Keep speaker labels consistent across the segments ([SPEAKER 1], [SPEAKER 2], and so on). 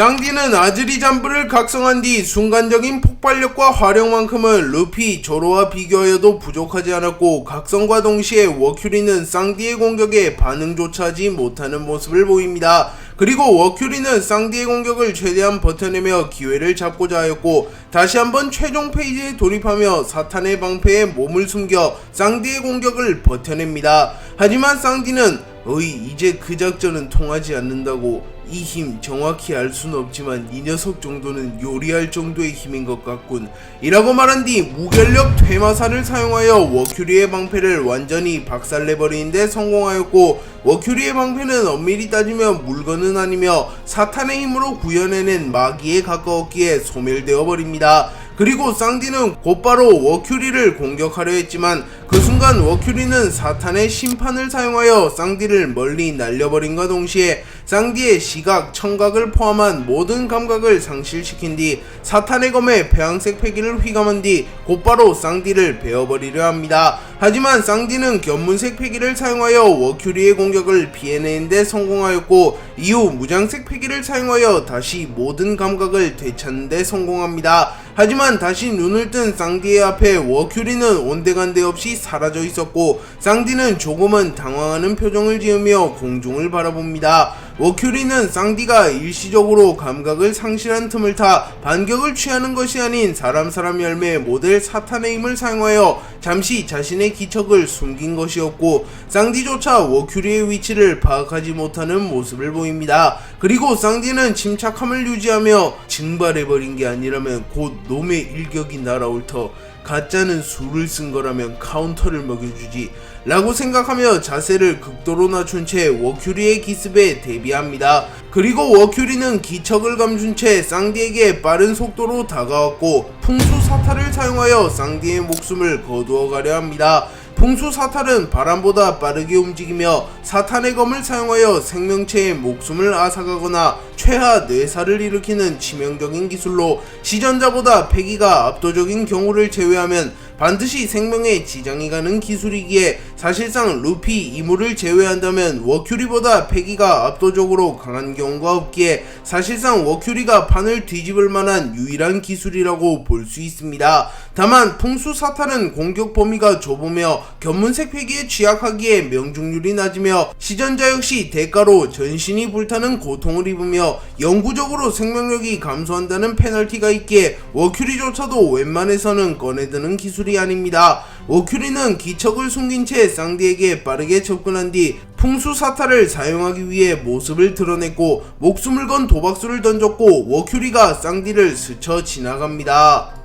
[SPEAKER 1] 쌍디는 아즈리 잠브를 각성한 뒤 순간적인 폭발력과 화력만큼은 루피, 조로와 비교하여도 부족하지 않았고 각성과 동시에 워큐리는 쌍디의 공격에 반응조차 하지 못하는 모습을 보입니다. 그리고 워큐리는 쌍디의 공격을 최대한 버텨내며 기회를 잡고자 하였고 다시 한번 최종 페이지에 돌입하며 사탄의 방패에 몸을 숨겨 쌍디의 공격을 버텨냅니다. 하지만 쌍디는 어이 이제 그 작전은 통하지 않는다고 이 힘 정확히 알 수는 없지만 이 녀석 정도는 요리할 정도의 힘인 것 같군. 이라고 말한 뒤 무결력 퇴마사를 사용하여 워큐리의 방패를 완전히 박살내버리는데 성공하였고 워큐리의 방패는 엄밀히 따지면 물건은 아니며 사탄의 힘으로 구현해낸 마기에 가까웠기에 소멸되어 버립니다. 그리고 쌍디는 곧바로 워큐리를 공격하려 했지만 그 순간 워큐리는 사탄의 심판을 사용하여 쌍디를 멀리 날려버린과 동시에 쌍디의 시각, 청각을 포함한 모든 감각을 상실시킨 뒤 사탄의 검에 배양색 패기를 휘감은 뒤 곧바로 쌍디를 베어버리려 합니다. 하지만 쌍디는 견문색 패기를 사용하여 워큐리의 공격을 피해내는데 성공하였고 이후 무장색 패기를 사용하여 다시 모든 감각을 되찾는데 성공합니다. 하지만 다시 눈을 뜬 쌍디의 앞에 워큐리는 온데간데 없이 사라져 있었고 쌍디는 조금은 당황하는 표정을 지으며 공중을 바라봅니다. 워큐리는 쌍디가 일시적으로 감각을 상실한 틈을 타 반격을 취하는 것이 아닌 사람 사람 열매 모델 사탄의 힘을 사용하여 잠시 자신의 기척을 숨긴 것이었고 쌍디조차 워큐리의 위치를 파악하지 못하는 모습을 보입니다. 그리고 쌍디는 침착함을 유지하며 증발해버린 게 아니라면 곧 놈의 일격이 날아올 터 가짜는 술을 쓴 거라면 카운터를 먹여주지 라고 생각하며 자세를 극도로 낮춘 채 워큐리의 기습에 대비합니다. 그리고 워큐리는 기척을 감춘 채 쌍디에게 빠른 속도로 다가왔고 풍수 사타를 사용하여 쌍디의 목숨을 거두어 가려 합니다. 풍수 사탄은 바람보다 빠르게 움직이며 사탄의 검을 사용하여 생명체의 목숨을 앗아가거나 최하 뇌사를 일으키는 치명적인 기술로 시전자보다 패기가 압도적인 경우를 제외하면 반드시 생명에 지장이 가는 기술이기에 사실상 루피 이물을 제외한다면 워큐리보다 패기가 압도적으로 강한 경우가 없기에 사실상 워큐리가 판을 뒤집을 만한 유일한 기술이라고 볼 수 있습니다. 다만 풍수 사탄은 공격 범위가 좁으며 견문색 패기에 취약하기에 명중률이 낮으며 시전자 역시 대가로 전신이 불타는 고통을 입으며 영구적으로 생명력이 감소한다는 페널티가 있기에 워큐리조차도 웬만해서는 꺼내드는 기술이 아닙니다. 워큐리는 기척을 숨긴 채 쌍디에게 빠르게 접근한 뒤 풍수 사타를 사용하기 위해 모습을 드러냈고 목숨을 건 도박수를 던졌고 워큐리가 쌍디를 스쳐 지나갑니다.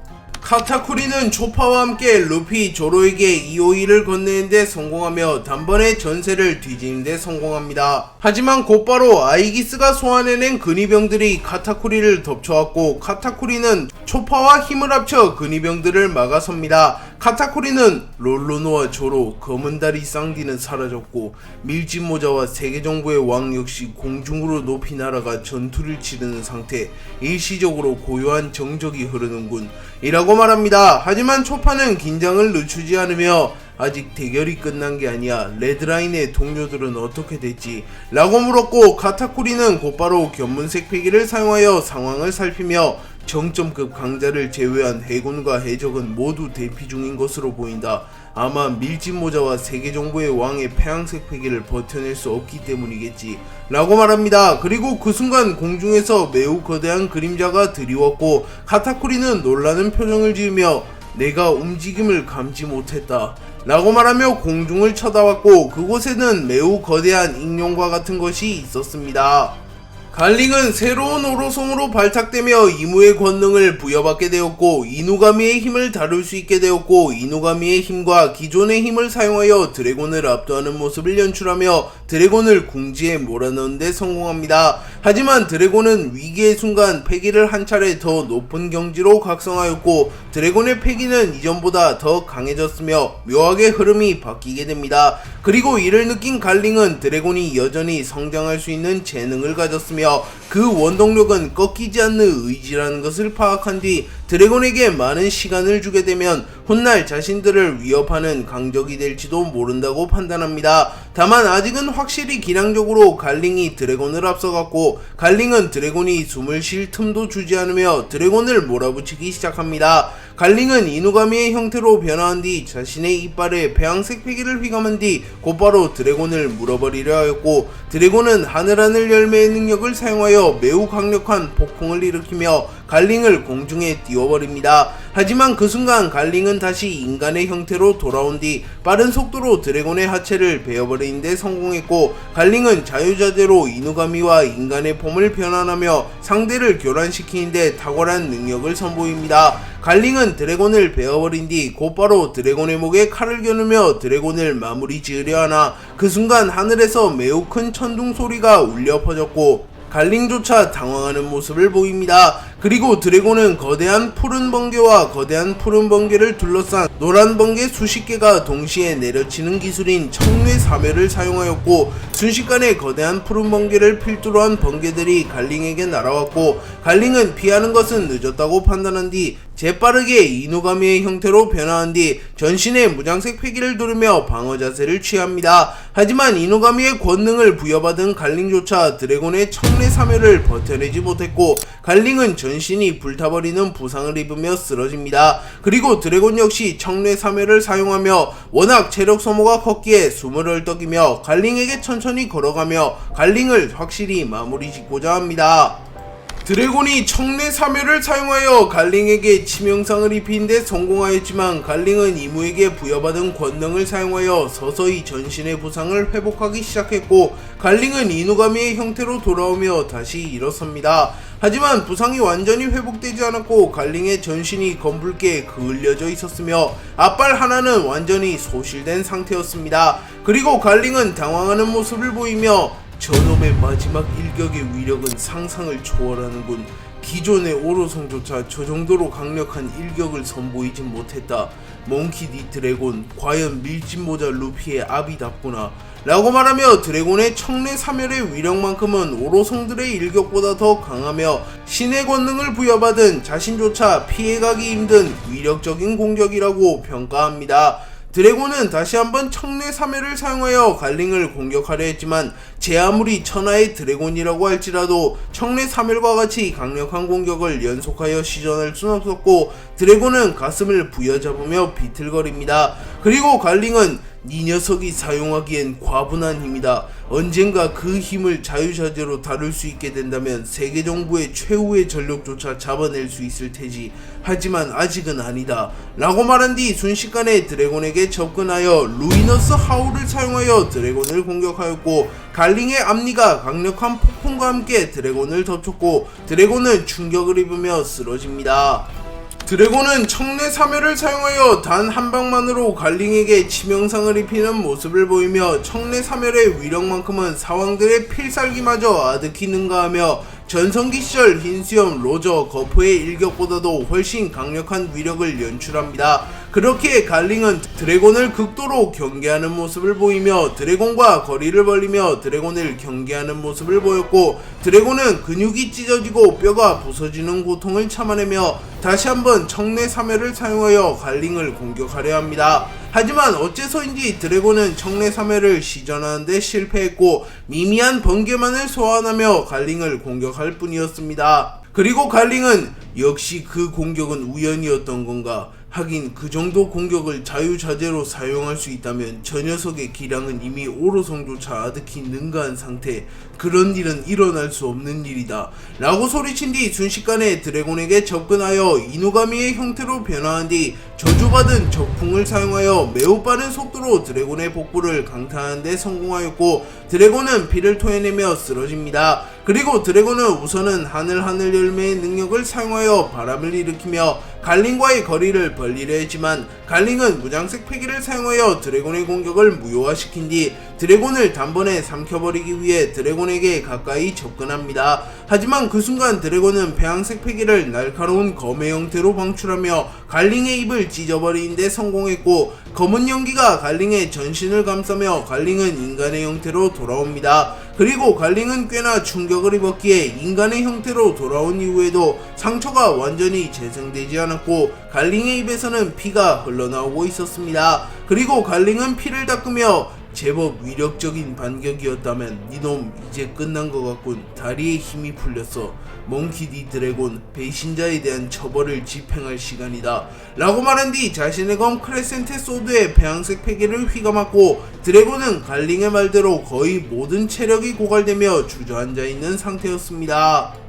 [SPEAKER 1] 카타쿠리는 초파와 함께 루피 조로에게 이오이를 건네는데 성공하며 단번에 전세를 뒤지는데 성공합니다. 하지만 곧바로 아이기스가 소환해낸 근위병들이 카타쿠리를 덮쳐왔고 카타쿠리는 초파와 힘을 합쳐 근위병들을 막아섭니다. 카타쿠리는 롤로노와 조로, 검은다리 쌍디는 사라졌고 밀짚모자와 세계정부의 왕 역시 공중으로 높이 날아가 전투를 치르는 상태 일시적으로 고요한 정적이 흐르는군 이라고 말합니다. 하지만 초파는 긴장을 늦추지 않으며 아직 대결이 끝난 게 아니야. 레드라인의 동료들은 어떻게 됐지? 라고 물었고 카타쿠리는 곧바로 견문색 패기를 사용하여 상황을 살피며 정점급 강자를 제외한 해군과 해적은 모두 대피 중인 것으로 보인다. 아마 밀짚모자와 세계정부의 왕의 폐양색 패기를 버텨낼 수 없기 때문이겠지. 라고 말합니다. 그리고 그 순간 공중에서 매우 거대한 그림자가 드리웠고 카타쿠리는 놀라는 표정을 지으며 내가 움직임을 감지 못했다. 라고 말하며 공중을 쳐다봤고 그곳에는 매우 거대한 익룡과 같은 것이 있었습니다. 갈링은 새로운 오로송으로 발탁되며 이무의 권능을 부여받게 되었고 이누가미의 힘을 다룰 수 있게 되었고 이누가미의 힘과 기존의 힘을 사용하여 드래곤을 압도하는 모습을 연출하며 드래곤을 궁지에 몰아넣는 데 성공합니다. 하지만 드래곤은 위기의 순간 패기를 한 차례 더 높은 경지로 각성하였고 드래곤의 패기는 이전보다 더 강해졌으며 묘하게 흐름이 바뀌게 됩니다. 그리고 이를 느낀 갈링은 드래곤이 여전히 성장할 수 있는 재능을 가졌으며 그 원동력은 꺾이지 않는 의지라는 것을 파악한 뒤 드래곤에게 많은 시간을 주게 되면 훗날 자신들을 위협하는 강적이 될지도 모른다고 판단합니다. 다만 아직은 확실히 기량적으로 갈링이 드래곤을 앞서갔고 갈링은 드래곤이 숨을 쉴 틈도 주지 않으며 드래곤을 몰아붙이기 시작합니다. 갈링은 이누가미의 형태로 변화한 뒤 자신의 이빨에 배양색 패기를 휘감은 뒤 곧바로 드래곤을 물어버리려 하였고 드래곤은 하늘하늘 열매의 능력을 사용하여 매우 강력한 폭풍을 일으키며 갈링을 공중에 띄워버립니다. 하지만 그 순간 갈링은 다시 인간의 형태로 돌아온 뒤 빠른 속도로 드래곤의 하체를 베어버리는 데 성공했고 갈링은 자유자재로 이누가미와 인간의 폼을 변환하며 상대를 교란시키는데 탁월한 능력을 선보입니다. 갈링은 드래곤을 베어버린 뒤 곧바로 드래곤의 목에 칼을 겨누며 드래곤을 마무리 지으려 하나 그 순간 하늘에서 매우 큰 천둥 소리가 울려 퍼졌고 갈링조차 당황하는 모습을 보입니다. 그리고 드래곤은 거대한 푸른 번개와 거대한 푸른 번개를 둘러싼 노란 번개 수십 개가 동시에 내려치는 기술인 청뇌 사멸을 사용하였고 순식간에 거대한 푸른 번개를 필두로 한 번개들이 갈링에게 날아왔고 갈링은 피하는 것은 늦었다고 판단한 뒤 재빠르게 이누가미의 형태로 변화한 뒤 전신에 무장색 패기를 두르며 방어 자세를 취합니다. 하지만 이누가미의 권능을 부여받은 갈링조차 드래곤의 청례 사멸을 버텨내지 못했고 갈링은 전신이 불타버리는 부상을 입으며 쓰러집니다. 그리고 드래곤 역시 청례 사멸을 사용하며 워낙 체력 소모가 컸기에 숨을 헐떡이며 갈링에게 천천히 걸어가며 갈링을 확실히 마무리 짓고자 합니다. 드래곤이 청내 사멸을 사용하여 갈링에게 치명상을 입히는데 성공하였지만 갈링은 이무에게 부여받은 권능을 사용하여 서서히 전신의 부상을 회복하기 시작했고 갈링은 이누가미의 형태로 돌아오며 다시 일어섭니다. 하지만 부상이 완전히 회복되지 않았고 갈링의 전신이 검붉게 그을려져 있었으며 앞발 하나는 완전히 소실된 상태였습니다. 그리고 갈링은 당황하는 모습을 보이며 저놈의 마지막 일격의 위력은 상상을 초월하는군. 기존의 오로성조차 저 정도로 강력한 일격을 선보이진 못했다. 몽키 디 드래곤, 과연 밀짚모자 루피의 압이답구나. 라고 말하며 드래곤의 청례 사멸의 위력만큼은 오로성들의 일격보다 더 강하며 신의 권능을 부여받은 자신조차 피해가기 힘든 위력적인 공격이라고 평가합니다. 드래곤은 다시 한번 청례 사멸을 사용하여 갈링을 공격하려 했지만 제 아무리 천하의 드래곤이라고 할지라도 청례 사멸과 같이 강력한 공격을 연속하여 시전할 순 없었고 드래곤은 가슴을 부여잡으며 비틀거립니다. 그리고 갈링은 이 녀석이 사용하기엔 과분한 힘이다. 언젠가 그 힘을 자유자재로 다룰 수 있게 된다면 세계 정부의 최후의 전력조차 잡아낼 수 있을 테지. 하지만 아직은 아니다. 라고 말한 뒤 순식간에 드래곤에게 접근하여 루이너스 하울을 사용하여 드래곤을 공격하였고 갈링의 앞니가 강력한 폭풍과 함께 드래곤을 덮쳤고 드래곤은 충격을 입으며 쓰러집니다. 드래곤은 청내 사멸을 사용하여 단 한 방만으로 갈링에게 치명상을 입히는 모습을 보이며 청내 사멸의 위력만큼은 사왕들의 필살기마저 아득히 능가하며 전성기 시절 흰수염 로저 거포의 일격보다도 훨씬 강력한 위력을 연출합니다. 그렇게 갈링은 드래곤을 극도로 경계하는 모습을 보이며 드래곤과 거리를 벌리며 드래곤을 경계하는 모습을 보였고 드래곤은 근육이 찢어지고 뼈가 부서지는 고통을 참아내며 다시 한번 청내 사멸을 사용하여 갈링을 공격하려 합니다. 하지만 어째서인지 드래곤은 청내 사멸을 시전하는데 실패했고 미미한 번개만을 소환하며 갈링을 공격할 뿐이었습니다. 그리고 갈링은 역시 그 공격은 우연이었던 건가? 하긴 그 정도 공격을 자유자재로 사용할 수 있다면 저 녀석의 기량은 이미 오로성조차 아득히 능가한 상태. 그런 일은 일어날 수 없는 일이다. 라고 소리친 뒤 순식간에 드래곤에게 접근하여 이누가미의 형태로 변화한 뒤 저주받은 적풍을 사용하여 매우 빠른 속도로 드래곤의 복부를 강타하는데 성공하였고 드래곤은 피를 토해내며 쓰러집니다. 그리고 드래곤은 우선은 하늘 하늘 열매의 능력을 사용하여 바람을 일으키며 갈링과의 거리를 벌리려 했지만 갈링은 무장색 패기를 사용하여 드래곤의 공격을 무효화시킨 뒤 드래곤을 단번에 삼켜버리기 위해 드래곤에게 가까이 접근합니다. 하지만 그 순간 드래곤은 배양색 패기를 날카로운 검의 형태로 방출하며 갈링의 입을 찢어버리는데 성공했고 검은 연기가 갈링의 전신을 감싸며 갈링은 인간의 형태로 돌아옵니다. 그리고 갈링은 꽤나 충격을 입었기에 인간의 형태로 돌아온 이후에도 상처가 완전히 재생되지 않았고 갈링의 입에서는 피가 흘러나오고 있었습니다. 그리고 갈링은 피를 닦으며 제법 위력적인 반격이었다면 니놈 이제 끝난 것 같군. 다리에 힘이 풀렸어 몽키 디 드래곤 배신자에 대한 처벌을 집행할 시간이다. 라고 말한 뒤 자신의 검 크레센테 소드에 배양색 패기를 휘감았고 드래곤은 갈링의 말대로 거의 모든 체력이 고갈되며 주저앉아 있는 상태였습니다